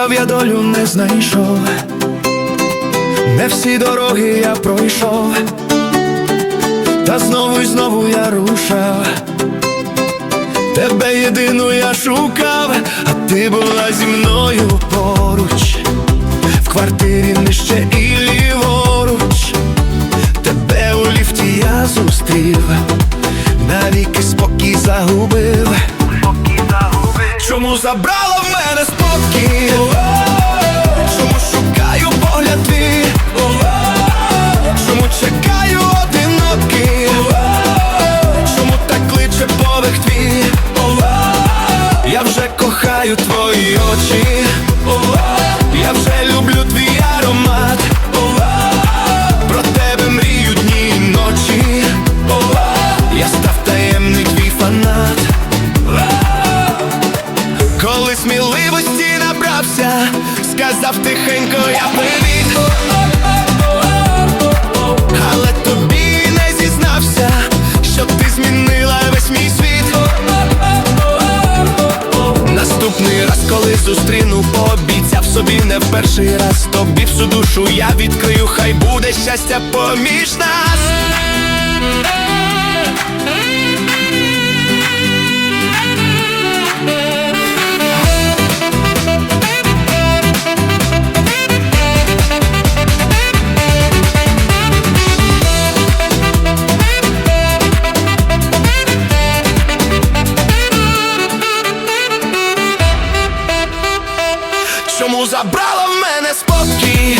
Шукав я долю, не знайшов, не всі дороги я пройшов, та знову й знову я рушав, тебе єдину я шукав, а ти була зі мною поруч, в квартирі нижче і ліворуч, тебе у ліфті я зустрів, навіки спокій загубив. Чому забрала в мене спокій? Коли сміливості набрався, сказав тихенько, я привіт. Але тобі не зізнався, що ти змінила весь мій світ. Наступний раз, коли зустріну, пообіцяв собі не в перший раз. Тобі всю душу я відкрию, хай буде щастя поміж нас. Чому забрала в мене спокій?